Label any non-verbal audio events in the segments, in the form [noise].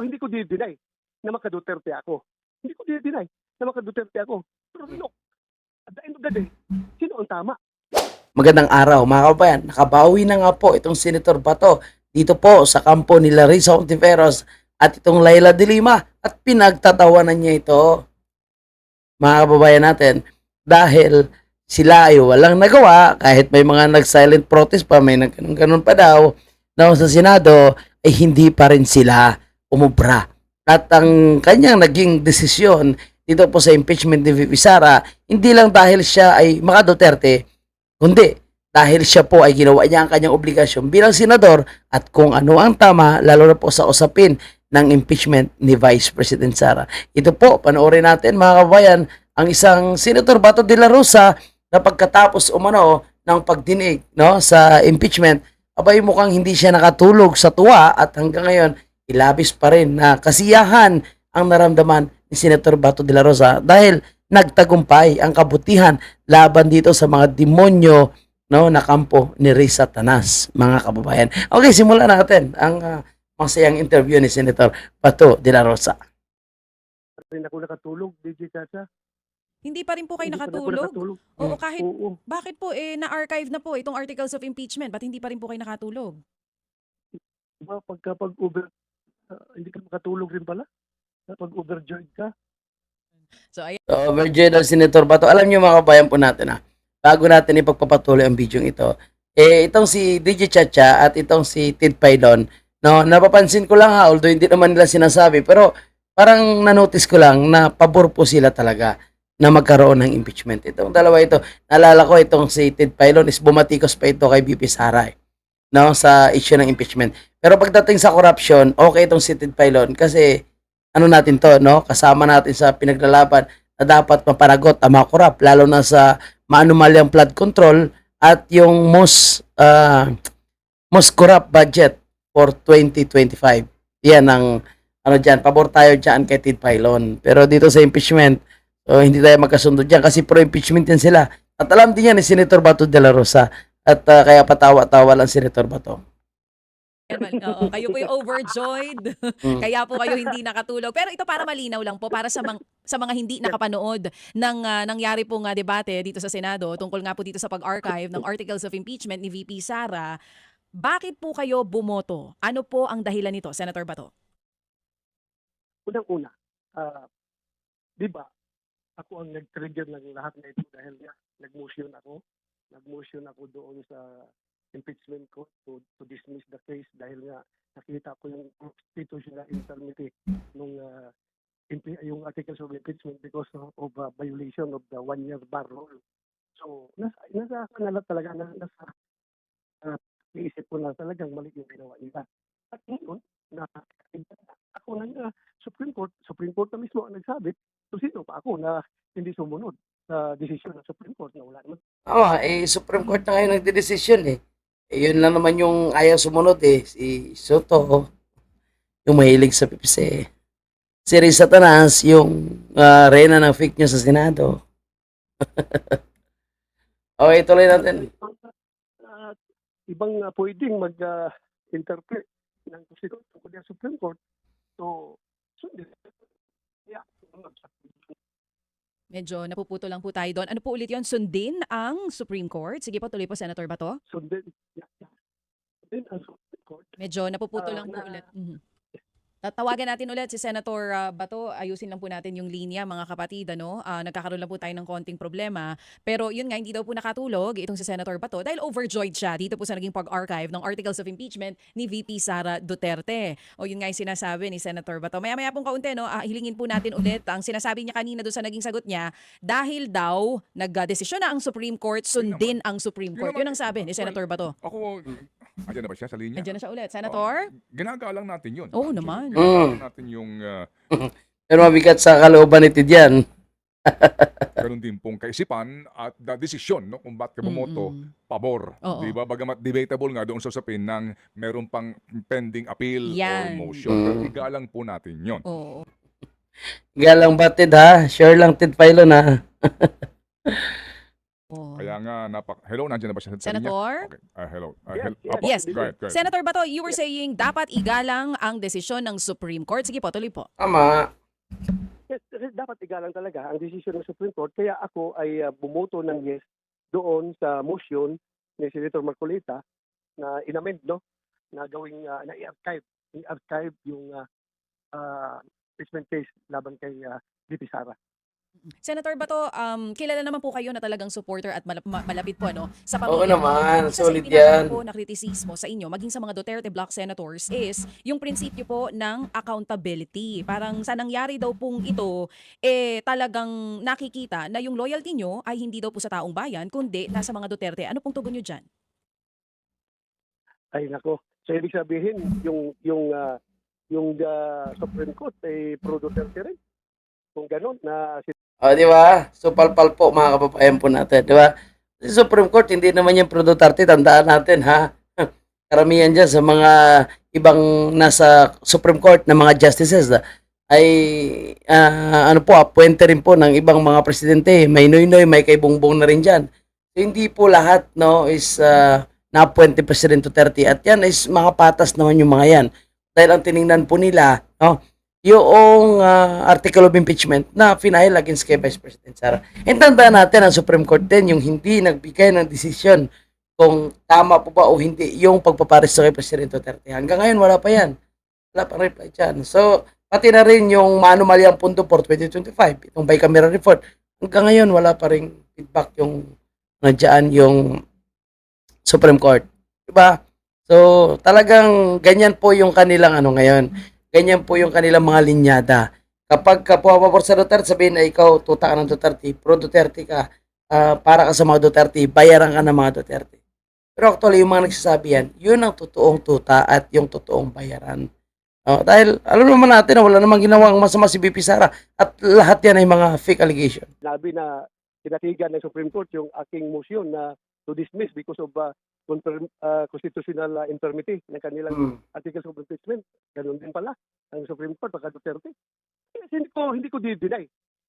Pero hindi ko di-deny na maka-Duterte ako. Hindi ko di-deny na maka-Duterte ako. Pero look, at the end of the day, sino ang tama? Magandang araw mga kabayan. Nakabawi na nga po itong Senator Bato dito po sa kampo ni Larissa Ontiveros at itong Laila de Lima at pinagtatawanan niya ito. Mga kababayan natin dahil sila ay walang nagawa kahit may mga nag-silent protest pa, may nagganun pa daw na sa Senado ay hindi pa rin sila umubra. At ang kanyang naging desisyon dito po sa impeachment ni VP Sara, hindi lang dahil siya ay maka Duterte, kundi dahil siya po ay ginawa niya ang kanyang obligasyon bilang senador at kung ano ang tama, lalo na po sa usapin ng impeachment ni Vice President Sara. Ito po, panoorin natin mga kabayan, ang isang Senator Bato de la Rosa na pagkatapos umano ng pagdinig no, sa impeachment, abay mukhang hindi siya nakatulog sa tuwa at hanggang ngayon, ilabis pa rin na kasiyahan ang naramdaman ni Senator Bato de la Rosa dahil nagtagumpay ang kabutihan laban dito sa mga demonyo no na kampo ni Risa Tanas, mga kababayan. Okay, simulan natin ang ah, masayang interview ni Senator Bato de la Rosa. Rin ako nakatulog, DJ Chacha. Hindi pa rin po kayo Hindi pa rin ako nakatulog? nakatulog. Oo, kahit Oo. bakit po eh na-archive na po itong articles of impeachment, ba't hindi pa rin po kayo nakatulog? Diba, pagka pag-over, ah, hindi ka makatulog rin pala? Pag overjoyed ka? So ayan, So, Virgin Senator Bato, alam niyo mga kabayan po natin ah, bago natin ipagpapatuloy ang video ito, eh itong si DJ Chacha at itong si Tid Pailon, no, napapansin ko lang ha, although hindi naman nila sinasabi, pero parang nanotice ko lang na pabor po sila talaga na magkaroon ng impeachment. Itong dalawa ito, naalala ko itong si Ted Pailon is bumatikos pa ito kay BP Sara eh, no, sa issue ng impeachment. Pero pagdating sa corruption, okay itong si Ted Pailon kasi ano natin to, no? Kasama natin sa pinaglalaban na dapat mapanagot ang mga korap, lalo na sa maanumalyang flood control at yung most uh, most corrupt budget for 2025. Yan ang ano diyan, pabor tayo diyan kay Ted Pailon. Pero dito sa impeachment, so hindi tayo magkasundo diyan kasi pro impeachment yan sila. At alam din yan ni Senator Bato de la Rosa at uh, kaya patawa-tawa lang Senator Bato. oo, kayo po yung overjoyed. Mm. Kaya po kayo hindi nakatulog. Pero ito para malinaw lang po para sa mga sa mga hindi nakapanood ng ah, nangyari pong ah, debate dito sa Senado tungkol nga po dito sa pag-archive ng articles of impeachment ni VP Sara. Bakit po kayo bumoto? Ano po ang dahilan nito, Senator Bato? Unang-una, ah, di ba, ako ang nag-trigger ng lahat na ito dahil nag-motion ako. Nag-motion ako doon sa impeachment court to, to dismiss the case dahil nga nakita ko yung constitutional infirmity nung impe- yung articles of impeachment because of, ah, violation of the one-year bar rule. So, nasa, nasa kanila talaga, na, nasa uh, iisip ko na talagang mali yung ginawa nila. At ngayon, na ako ng ah, Supreme Court, Supreme Court na mismo ang nagsabi, so sino pa ako na hindi sumunod sa desisyon ng Supreme Court na wala naman. Oo, eh, Supreme Court na ngayon nagdedesisyon eh. eh. Yun lang naman yung ayaw sumunod eh. Si Soto, yung mahilig sa pipse. Si Risa Tanas, yung ah, reyna ng fake news sa Senado. [laughs] okay, tuloy natin. At ibang uh, pwedeng mag-interpret ng Constitution tungkol Supreme Court. So, sundin. Yeah. Medyo napuputo lang po tayo doon. Ano po ulit yon Sundin ang Supreme Court? Sige po, tuloy po, Senator Bato. Sundin. Sundin ang Supreme Court. Medyo napuputo Ah, lang po na- ulit. Mhm. Tatawagan natin ulit si Senator ah, Bato. Ayusin lang po natin yung linya, mga kapatid. Ano? Ah, nagkakaroon lang po tayo ng konting problema. Pero yun nga, hindi daw po nakatulog itong si Senator Bato dahil overjoyed siya dito po sa naging pag-archive ng articles of impeachment ni VP Sara Duterte. O yun nga yung sinasabi ni Senator Bato. Maya-maya pong kaunti, no? Ah, hilingin po natin ulit ang sinasabi niya kanina doon sa naging sagot niya dahil daw nagdesisyon na ang Supreme Court, sundin ang Supreme Court. Yun ang sabi ni Senator Bato. Ako, andyan na ba siya sa linya? Andiyan na siya ulit. Senator? Oh, ginagalang natin yun. Oo naman. Ginagalang Mm. natin yung uh, [laughs] Pero mabigat sa kalooban ni Tidyan. [laughs] ganun din pong kaisipan at the desisyon no, kung bakit ka bumoto, pabor. Oo. Di ba? Bagamat debatable nga doon sa usapin ng meron pang pending appeal Yan. or motion. Mm. Pero igalang po natin yon. Oo. Galang batid ha. Sure lang Tid Pailon ha. [laughs] Oh. Kaya nga, napak... Hello, nandiyan na ba siya? Senator? Okay. Ah, hello. Ah, Yes, hel- yes. Yes. Go ahead, go ahead. Senator Bato, you were saying dapat igalang ang desisyon ng Supreme Court. Sige po, tuloy po. Tama. Yes, dapat igalang talaga ang desisyon ng Supreme Court. Kaya ako ay uh, bumoto ng yes doon sa motion ni Senator Marcolita na inamend, no? Na gawing, uh, na i-archive, i-archive yung uh, uh, impeachment case laban kay uh, VP Sara. Senator Bato, um, kilala naman po kayo na talagang supporter at malap- ma- malapit po ano, sa Oo pamilya. naman, Isa solid yan. po na kritisismo sa inyo, maging sa mga Duterte Block Senators, is yung prinsipyo po ng accountability. Parang sa nangyari daw pong ito, eh talagang nakikita na yung loyalty nyo ay hindi daw po sa taong bayan, kundi nasa mga Duterte. Ano pong tugon nyo dyan? Ay nako. So ibig sabihin yung yung uh, yung uh, Supreme Court ay pro Duterte rin. Kung gano'n na si O, di ba? So, palpal po mga kababayan po natin, di ba? Sa Supreme Court, hindi naman yung Pro Duterte, tandaan natin, ha? [laughs] Karamihan dyan sa mga ibang nasa Supreme Court na mga justices ah, ay ah, ano po, appointe rin po ng ibang mga presidente. May noy-noy, may kay Bongbong na rin dyan. So, hindi po lahat no, is uh, na-appointe ni President Duterte. At yan is mga patas naman yung mga yan. Dahil ang tiningnan po nila, no, yung ah, article of impeachment na final against kay Vice President Sara. And tandaan natin ang Supreme Court din yung hindi nagbigay ng desisyon kung tama po ba o hindi yung pagpaparesto kay President Duterte. Hanggang ngayon wala pa yan. Wala pa reply dyan. So, pati na rin yung manumalyang punto for 2025, itong bicameral report. Hanggang ngayon wala pa rin feedback yung nandiyan yung Supreme Court. Diba? So, talagang ganyan po yung kanilang ano ngayon. Ganyan po yung kanilang mga linyada. Kapag ka pumapapor sa Duterte, sabihin na ikaw, tuta ka ng Duterte, pro Duterte ka, ah, para ka sa mga Duterte, bayaran ka ng mga Duterte. Pero actually, yung mga nagsasabi yan, yun ang totoong tuta at yung totoong bayaran. Oh, dahil alam naman natin na wala namang ginawang masama si BP Sara at lahat yan ay mga fake allegation. sinabi na kinatigan ng Supreme Court yung aking motion na to dismiss because of uh, uh, constitutional uh, infirmity ng kanilang Hmm. articles of impeachment. Ganun din pala ang Pagka Duterte. Kasi hindi ko hindi ko di-deny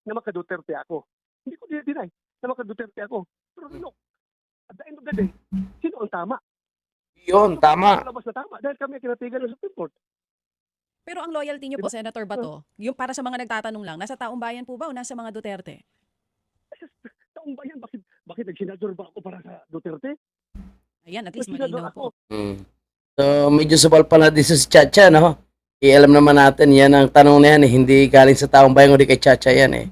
na maka Duterte ako. Hindi ko di-deny na maka Duterte ako. Pero look, at the end of the day, sino ang tama? Yun, tama. Labas na tama dahil kami kinatigan ng Supreme Court. Pero ang loyalty nyo po, Senator Bato, yung para sa mga nagtatanong lang, nasa taong bayan po ba o nasa mga Duterte? [laughs] Taong bayan, bakit, bakit nagsinador ba ako para sa Duterte? Ayan, at least malinaw po. Mm. So, medyo subal pala din sa si Chacha, no? Eh, alam naman natin, yan ang tanong na yan, eh, hindi galing sa taong bayan, kundi kay Chacha yan, eh.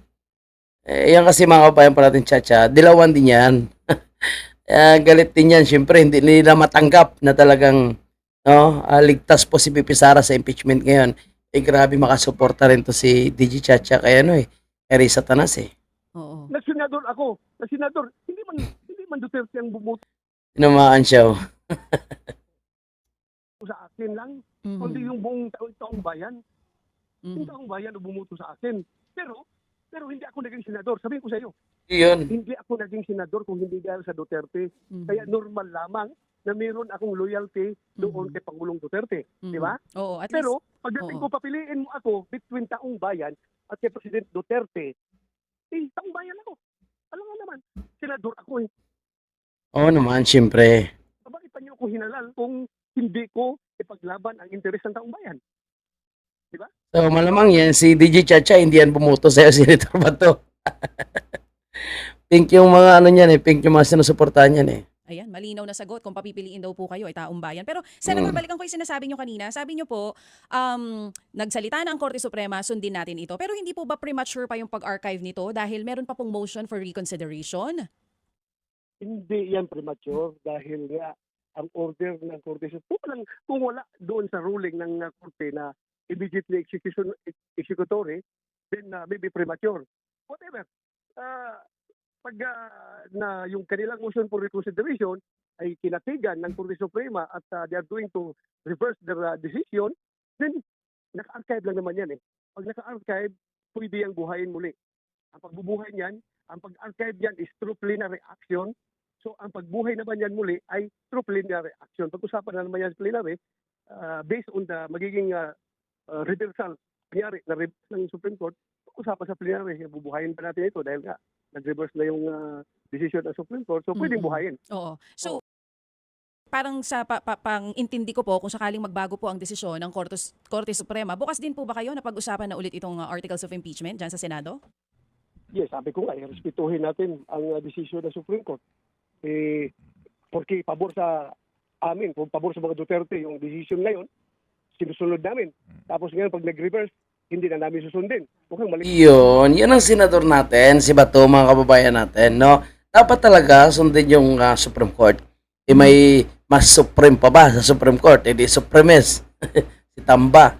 Eh, yan kasi mga kabayan pa natin, Chacha, dilawan din yan. [laughs] Eh, galit din yan, syempre, hindi nila matanggap na talagang, no, ah, ligtas po si Pipi Sara sa impeachment ngayon. Eh, grabe makasuporta rin to si DG Chacha, kaya ano eh, Eri Satanas eh. Oo. Nagsinador ako. Nagsinador. Hindi man, hindi man Duterte ang bumuto Tinamaan siya, oh. [laughs] sa akin lang. Mhm. Kundi yung buong taong, taong bayan. Mhm. Yung taong bayan ang bumuto sa akin. Pero, pero hindi ako naging senador. Sabihin ko sa iyo, Yun. hindi ako naging senador kung hindi dahil sa Duterte. Mhm. Kaya normal lamang na meron akong loyalty doon Mhm. kay Pangulong Duterte. Mhm. di ba? Oo, at least, Pero, pagdating Oo. ko, papiliin mo ako between taong bayan at kay President Duterte, eh, taong bayan ako. Alam nga naman, senador ako eh. Oo naman, syempre. Bakit pa niyo ako hinalal kung hindi ko ipaglaban ang interes ng taong bayan? So, malamang yan, si DJ Chacha, hindi yan bumuto sa'yo, [laughs] Senator Bato. pink yung mga ano niyan eh, pink yung mga sinusuportahan niyan eh. Ayan, malinaw na sagot kung papipiliin daw po kayo ay taong bayan. Pero, Senator, Mm. balikan ko yung sinasabi nyo kanina. Sabi nyo po, um, nagsalita na ang Korte Suprema, sundin natin ito. Pero hindi po ba premature pa yung pag-archive nito dahil meron pa pong motion for reconsideration? Hindi yan premature dahil nga ang order ng Korte Suprema, kung, walang, kung wala doon sa ruling ng uh, Korte na immediately execution, executory, then uh, maybe premature. Whatever. Uh, pag uh, na yung kanilang motion for reconsideration ay kinatigan ng Korte Suprema at uh, they are going to reverse their uh, decision, then naka-archive lang naman yan eh. Pag naka-archive, pwede yung buhayin muli. Ang pagbubuhay niyan, ang pag-archive yan is through plenary action So ang pagbuhay naman yan muli ay through plenary action. Pag-usapan na naman yan sa plenary uh, based on the magiging uh, uh, reversal nangyari na reverse ng Supreme Court, pag-usapan sa plenary, bubuhayin pa natin ito dahil nga nag-reverse na yung uh, decision ng Supreme Court, so pwedeng Mm-mm. buhayin. Oo. So, parang sa pa, pa- pang intindi ko po kung sakaling magbago po ang desisyon ng Korte, Korte Suprema, bukas din po ba kayo na pag-usapan na ulit itong uh, articles of impeachment dyan sa Senado? Yes, sabi ko nga, eh, respetuhin natin ang uh, decision ng Supreme Court. Eh, porque pabor sa amin, pabor sa mga Duterte yung decision ngayon, sinusunod namin. Tapos ngayon, pag nag-reverse, hindi na namin susundin. Mukhang mali. Yun, yun ang senador natin, si Bato, mga kababayan natin, no? Dapat talaga sundin yung ah, Supreme Court. Eh, may mas supreme pa ba sa Supreme Court? Eh, di supremes. [laughs] si Tamba.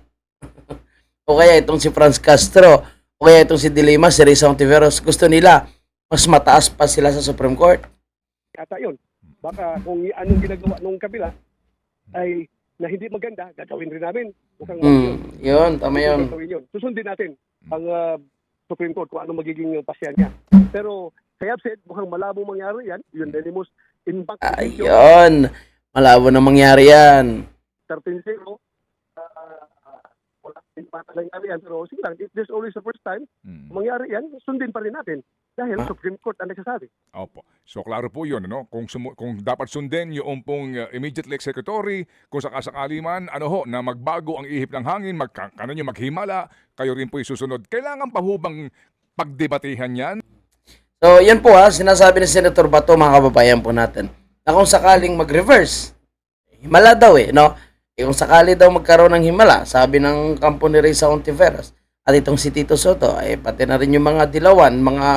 [laughs] o kaya itong si Franz Castro. O kaya itong si Dilima, si Risa Ontiveros. Gusto nila, mas mataas pa sila sa Supreme Court. Kata yun. Baka kung anong ginagawa nung kabila ay na hindi maganda, gagawin rin namin. Mukhang mali yun. Hmm, yun, tama yun. Yun. Susundin natin ang uh, Supreme Court kung ano magiging pasya niya. Pero kaya said, mukhang malabo mangyari yan. Unanimous in bank decision, Ayun. Malabo na mangyari yan. 13-0. Uh, wala din pa nangyari yan. Pero sige lang, if there's always the first time, Mm. mangyari yan, sundin pa rin natin. Dahil Ah. Supreme Court ang nagsasabi. Opo. So klaro po 'yun ano, kung sumu- kung dapat sundin yung pong uh, immediately executory, kung sakasakali man ano ho na magbago ang ihip ng hangin, magkakanon yung maghimala, kayo rin po susunod. Kailangan pa ho bang pagdebatehan 'yan? So, yan po ha, sinasabi ni Senator Bato, mga kababayan po natin, na kung sakaling mag-reverse, himala daw eh, no? Eh, kung sakali daw magkaroon ng himala, sabi ng kampo ni Reza Ontiveros, at itong si Tito Soto, eh, pati na rin yung mga dilawan, mga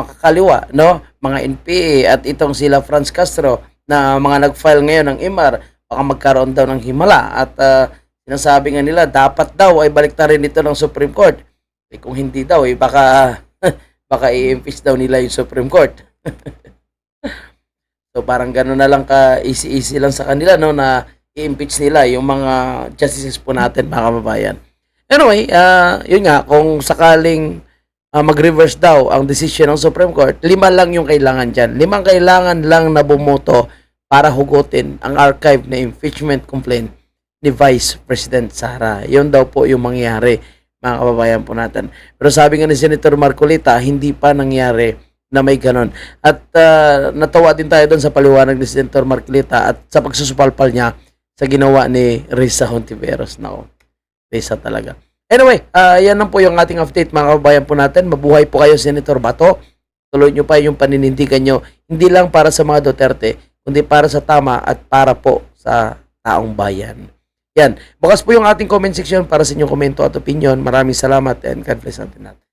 makakaliwa, no? Mga NPA, at itong sila Franz Castro, na mga nag-file ngayon ng IMAR, baka magkaroon daw ng himala. At ah, sinasabi nga nila, dapat daw ay balik na rin ito ng Supreme Court. Eh, kung hindi daw, eh, baka [laughs] baka i-impeach daw nila yung Supreme Court. [laughs] so parang gano'n na lang ka easy-easy lang sa kanila no na i-impeach nila yung mga justices po natin mga kababayan. Anyway, ah yun nga kung sakaling ah, mag-reverse daw ang decision ng Supreme Court, lima lang yung kailangan diyan. Limang kailangan lang na bumoto para hugutin ang archive na impeachment complaint ni Vice President Sara. Yun daw po yung mangyayari mga kababayan po natin. Pero sabi nga ni Senator Marcolita, hindi pa nangyari na may ganon. At ah, natawa din tayo doon sa paliwanag ni Senator Marcolita at sa pagsusupalpal niya sa ginawa ni Risa Hontiveros. Nako, Risa talaga. Anyway, ah, yan lang po yung ating update mga kababayan po natin. Mabuhay po kayo Senator Bato. Tuloy nyo pa yung paninindigan nyo. Hindi lang para sa mga Duterte, kundi para sa tama at para po sa taong bayan. Yan. Bukas po yung ating comment section para sa inyong komento at opinion. Maraming salamat and God bless natin natin.